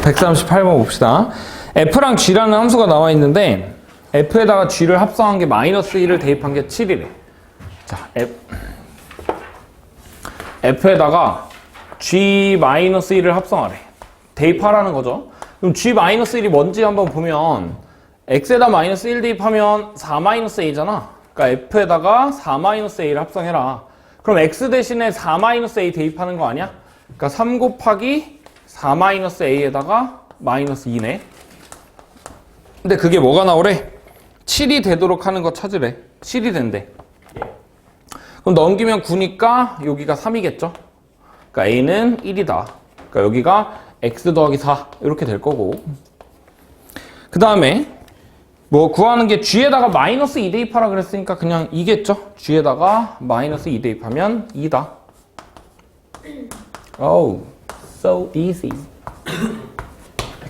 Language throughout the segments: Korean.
138번 봅시다. f랑 g라는 함수가 나와 있는데 f에다가 g를 합성한 게 마이너스 1을 대입한 게 7이래. 자, f, f에다가 g 마이너스 1을 합성하래. 대입하라는 거죠. 그럼 g 마이너스 1이 뭔지 한번 보면 x에다 마이너스 1 대입하면 4 마이너스 a잖아. 그러니까 f에다가 4 마이너스 a를 합성해라. 그럼 x 대신에 4 마이너스 a 대입하는 거 아니야? 그러니까 3 곱하기 4 마이너스 a에다가 마이너스 2네. 근데 그게 뭐가 나오래? 7이 되도록 하는 거 찾으래. 7이 된대. 그럼 넘기면 9니까 여기가 3이겠죠? 그러니까 a는 1이다. 그러니까 여기가 x 더하기 4 이렇게 될 거고. 그 다음에 뭐 구하는 게 g에다가 마이너스 2 대입하라 그랬으니까 그냥 2겠죠? g에다가 마이너스 2 대입하면 2다. Oh, so easy.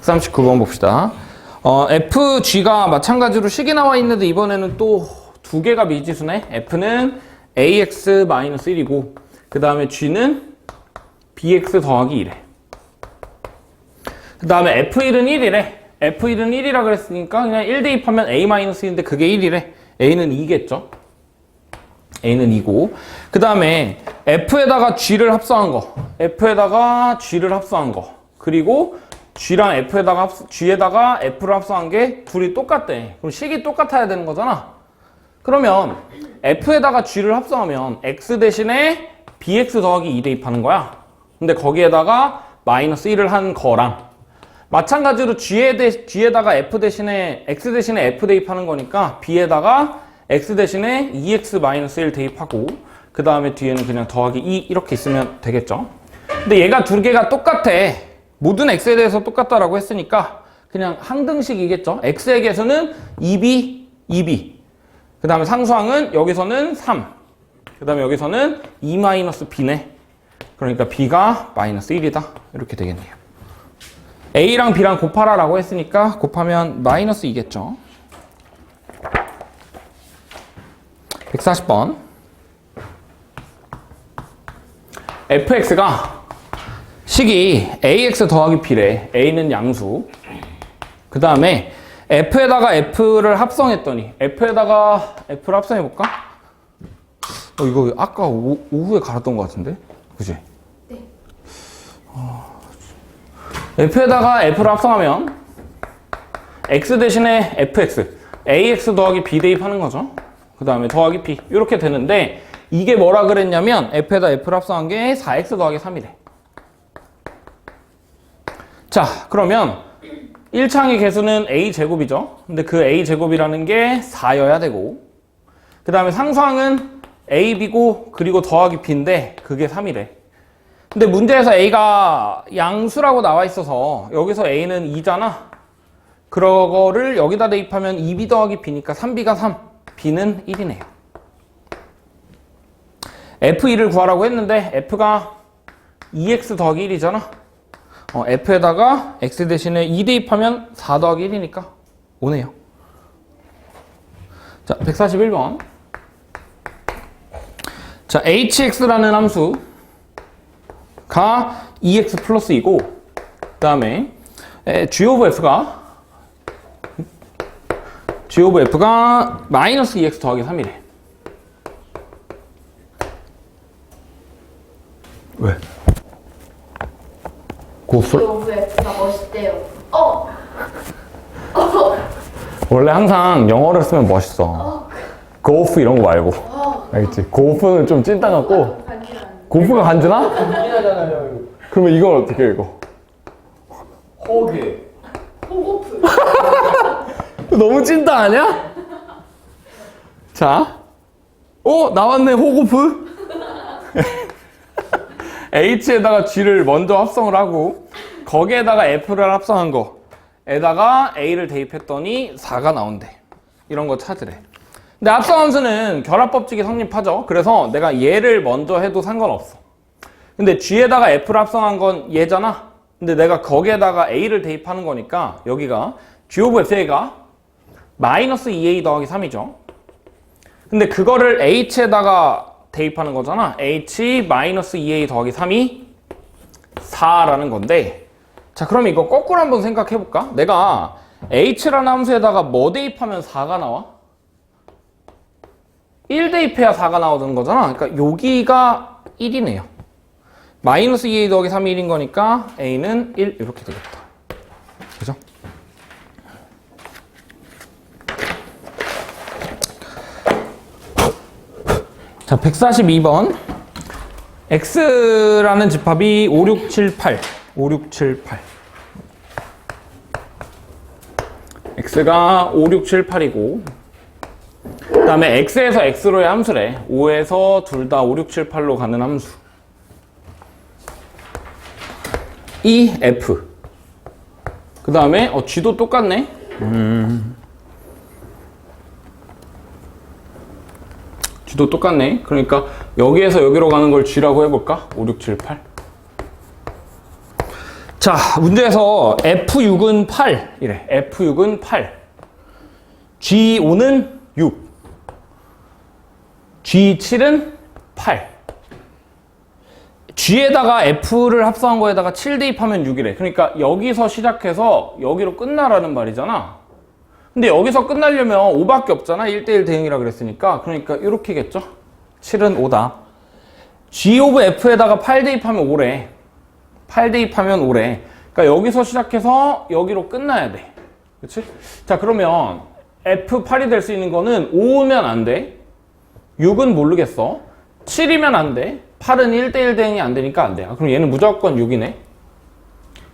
139번 봅시다. 어, FG가 마찬가지로 식이 나와 있는데 이번에는 또 두 개가 미지수네. F는 AX-1이고 그 다음에 G는 BX 더하기 1에 그 다음에 F1은 1이래. F1은 1이라 그랬으니까 그냥 1 대입하면 A-1인데 그게 1이래. A는 2겠죠? A는 2고 그 다음에 F에다가 G를 합성한 거. F에다가 G를 합성한 거. 그리고 G랑 F에다가 합, G에다가 F를 합성한 게 둘이 똑같대. 그럼 식이 똑같아야 되는 거잖아. 그러면 F에다가 G를 합성하면 X 대신에 BX 더하기 2 대입하는 거야. 근데 거기에다가 마이너스 1을 한 거랑 마찬가지로 G에 대, G에다가 F 대신에 X 대신에 F 대입하는 거니까 B에다가 X 대신에 2X-1 대입하고 그 다음에 뒤에는 그냥 더하기 2 이렇게 있으면 되겠죠 근데 얘가 두 개가 똑같아 모든 X에 대해서 똑같다라고 했으니까 그냥 항등식이겠죠 X에게서는 2B, 2B 그 다음에 상수항은 여기서는 3. 그 다음에 여기서는 2-b네. 그러니까 b가 마이너스 1이다. 이렇게 되겠네요. a랑 b랑 곱하라라고 했으니까 곱하면 마이너스 2겠죠. 140번. fx가 식이 ax 더하기 b래. a는 양수. 그 다음에 F에다가 F를 합성했더니 F에다가 F를 합성해볼까? 어, 이거 아까 오, 오후에 갈았던 것 같은데? 그지? 네. 어, F에다가 F를 합성하면 X 대신에 FX AX 더하기 B 대입하는 거죠 그 다음에 더하기 B 이렇게 되는데 이게 뭐라 그랬냐면 F에다 F를 합성한 게 4X 더하기 3이래 자 그러면 1창의 개수는 a제곱이죠. 근데 그 a제곱이라는 게 4여야 되고 그 다음에 상수항은 ab고 그리고 더하기 b인데 그게 3이래. 근데 문제에서 a가 양수라고 나와 있어서 여기서 a는 2잖아. 그거를 여기다 대입하면 2b 더하기 b니까 3b가 3, b는 1이네요. f2를 구하라고 했는데 f가 2x 더하기 1이잖아. 어, F에다가 X 대신에 2 대입하면 4 더하기 1이니까 5네요. 자, 141번. 자, hx라는 함수가 2x 플러스 2고, 그 다음에 g 오브 f가 g 오브 f가 마이너스 2x 더하기 3이래. 왜? 고프 오브 F가 멋있대요. 어! 원래 항상 영어를 쓰면 멋있어. 고프 이런 거 말고. 알겠지? 고프는 좀 찐따 같고, 반지는 고프가 간지나? 하잖아요. 그러면 이걸 어떻게 읽어? 호게. 호고프. 너무 찐따 아니야? 자. 어, 나왔네, 호고프. H에다가 G를 먼저 합성을 하고, 거기에다가 F를 합성한 거, 에다가 A를 대입했더니 4가 나온대. 이런 거 찾으래. 근데 합성함수는 결합법칙이 성립하죠. 그래서 내가 얘를 먼저 해도 상관없어. 근데 G에다가 F를 합성한 건 얘잖아. 근데 내가 거기에다가 A를 대입하는 거니까 여기가 G 오브 F가 마이너스 2A 더하기 3이죠. 근데 그거를 H에다가 대입하는 거잖아. H 마이너스 2A 더하기 3이 4라는 건데 자, 그럼 이거 거꾸로 한번 생각해 볼까? 내가 h라는 함수에다가 뭐 대입하면 4가 나와? 1 대입해야 4가 나오는 거잖아. 그러니까 여기가 1이네요. 마이너스 2a 더하기 3이 1인 거니까 a는 1 이렇게 되겠다. 자, 142번. x라는 집합이 5, 6, 7, 8. 5, 6, 7, 8. x가 5, 6, 7, 8이고 그 다음에 x에서 x로의 함수래 5에서 둘 다 5, 6, 7, 8로 가는 함수 이 f 그 다음에 어, g도 똑같네 음. G도 똑같네 그러니까 여기에서 여기로 가는 걸 g라고 해볼까 5, 6, 7, 8 자, 문제에서 F6은 8 이래. F6은 8. G5는 6. G7은 8. G에다가 F를 합성한 거에다가 7 대입하면 6이래. 그러니까 여기서 시작해서 여기로 끝나라는 말이잖아. 근데 여기서 끝나려면 5밖에 없잖아. 1대1 대응이라 그랬으니까. 그러니까 이렇게겠죠. 7은 5다. G 오브 F에다가 8 대입하면 5래. 8 대입하면 5래. 그러니까 여기서 시작해서 여기로 끝나야 돼. 그치? 자, 그러면 F8이 될 수 있는 거는 5면 안 돼. 6은 모르겠어. 7이면 안 돼. 8은 1대1 대응이 안 되니까 안 돼. 아, 그럼 얘는 무조건 6이네.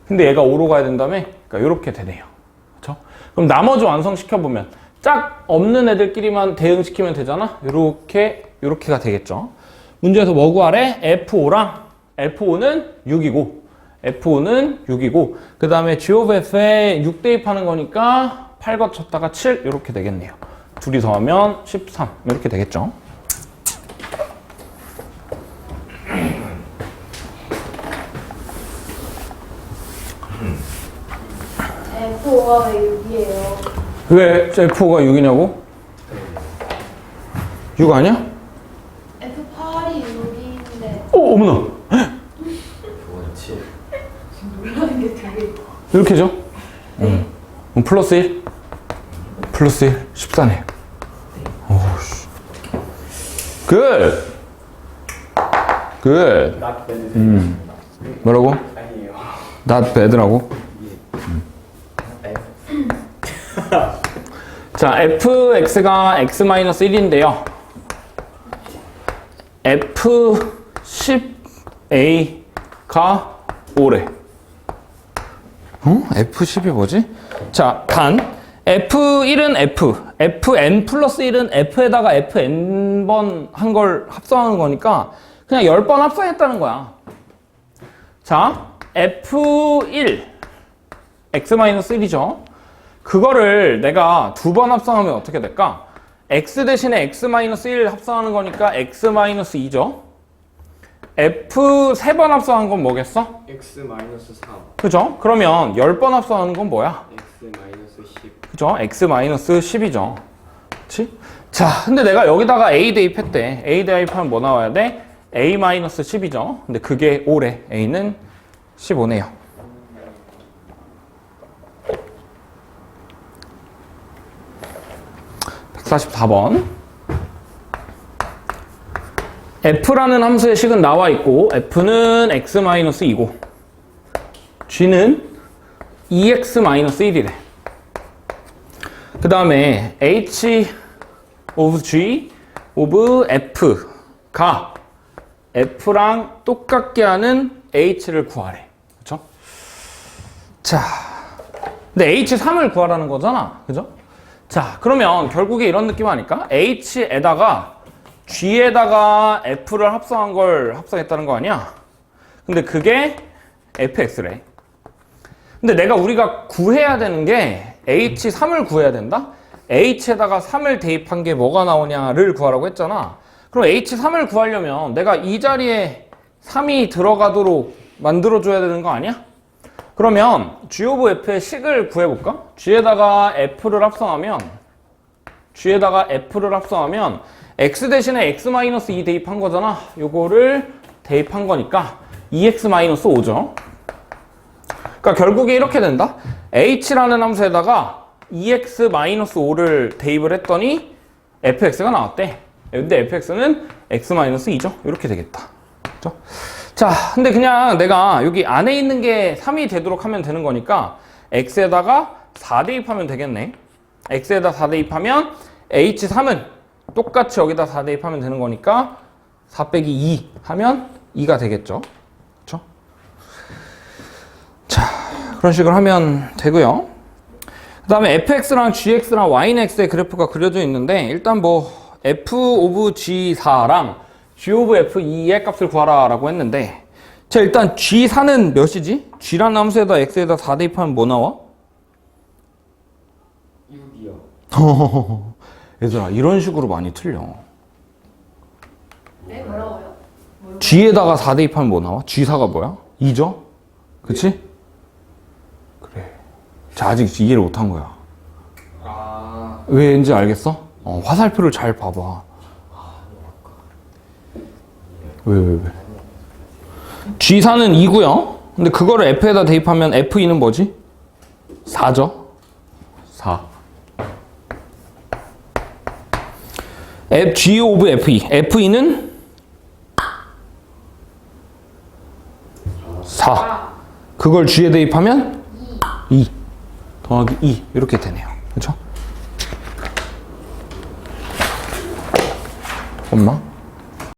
근데 얘가 5로 가야 된다며? 그러니까 이렇게 되네요. 그럼 나머지 완성시켜보면 짝 없는 애들끼리만 대응시키면 되잖아? 이렇게, 이렇게가 되겠죠. 문제에서 뭐 구하래? F5랑 F5는 6이고 F5는 6이고 그 다음에 G of F에 6 대입하는 거니까 8 거쳤다가 7 이렇게 되겠네요. 둘이 더하면 13 이렇게 되겠죠. F5가 왜 6이에요? 왜 F5가 6이냐고? 6 아니야? F8이 6인데 오, 어머나. 그거는 7. 놀라는 게 되게 이렇게죠? 응. 그럼 플러스 1? 플러스 1? 14네. 오씨. 굿! 굿. not bad. 음. 뭐라고? 아니에요. not bad라고? 자, fx가 x-1인데요. f10a가 5래. 어? f10이 뭐지? 자, 단 f1은 f, fn 플러스 1은 f에다가 fn번 한 걸 합성하는 거니까 그냥 10번 합성했다는 거야. 자, f1 x-1이죠. 그거를 내가 두 번 합성하면 어떻게 될까? x 대신에 x-1 합성하는 거니까 x-2죠. f 세 번 합성한 건 뭐겠어? X 마이너스 3. 그죠? 그러면 10번 합성하는 건 뭐야? X 마이너스 10. 그죠? x-10이죠. 그치? 자, 근데 내가 여기다가 a 대입했대. a 대입하면 뭐 나와야 돼? a-10이죠. 근데 그게 5래. a는 15네요. (144번) f라는 함수의 식은 나와 있고 f는 x-2고 g는 2x-1이래 그 다음에 h of g of f가 f랑 똑같게 하는 h를 구하래. 그쵸? 자, 근데 h3을 구하라는 거잖아. 그죠? 자, 그러면 결국에 이런 느낌 아닐까? h에다가 g에다가 f를 합성한 걸 합성했다는 거 아니야? 근데 그게 fx래. 근데 내가 우리가 구해야 되는 게 H3을 구해야 된다? H에다가 3을 대입한 게 뭐가 나오냐를 구하라고 했잖아. 그럼 H3을 구하려면 내가 이 자리에 3이 들어가도록 만들어줘야 되는 거 아니야? 그러면 G 오브 F의 식을 구해볼까? G에다가 F를 합성하면 G에다가 F를 합성하면 X 대신에 X-2 대입한 거잖아. 요거를 대입한 거니까 2X-5죠. 그러니까 결국에 이렇게 된다. h라는 함수에다가 e 2x-5를 대입을 했더니 fx가 나왔대. 근데 fx는 x-2죠. 이렇게 되겠다. 그죠? 자, 근데 그냥 내가 여기 안에 있는 게 3이 되도록 하면 되는 거니까 x에다가 4 대입하면 되겠네. x에다 4 대입하면 h3은 똑같이 여기다 4 대입하면 되는 거니까 4 빼기 2 하면 2가 되겠죠. 그렇죠? 자, 그런 식으로 하면 되고요. 그 다음에 fx랑 gx랑 yx의 그래프가 그려져 있는데 일단 뭐 f 오브 g4랑 g 오브 f2의 값을 구하라 라고 했는데 자 일단 g4는 몇이지? g라는 함수에다 x에다 4 대입하면 뭐 나와? 6이요. 얘들아 이런 식으로 많이 틀려 네 뭐라고요? g에다가 4 대입하면 뭐 나와? g4가 뭐야? 2죠? 그치? 그래 자 아직 이해를 못한 거야 아, 왜인지 알겠어? 어, 화살표를 잘 봐봐. 왜, 왜, 왜? G4는 2고요. 근데 그거를 F에다 대입하면 F2는 뭐지? 4죠? 4. F, G 오브 F2. F2는 4. 그걸 G에 대입하면 2. 더하기 2. 이렇게 되네요. 그렇죠? 엄마?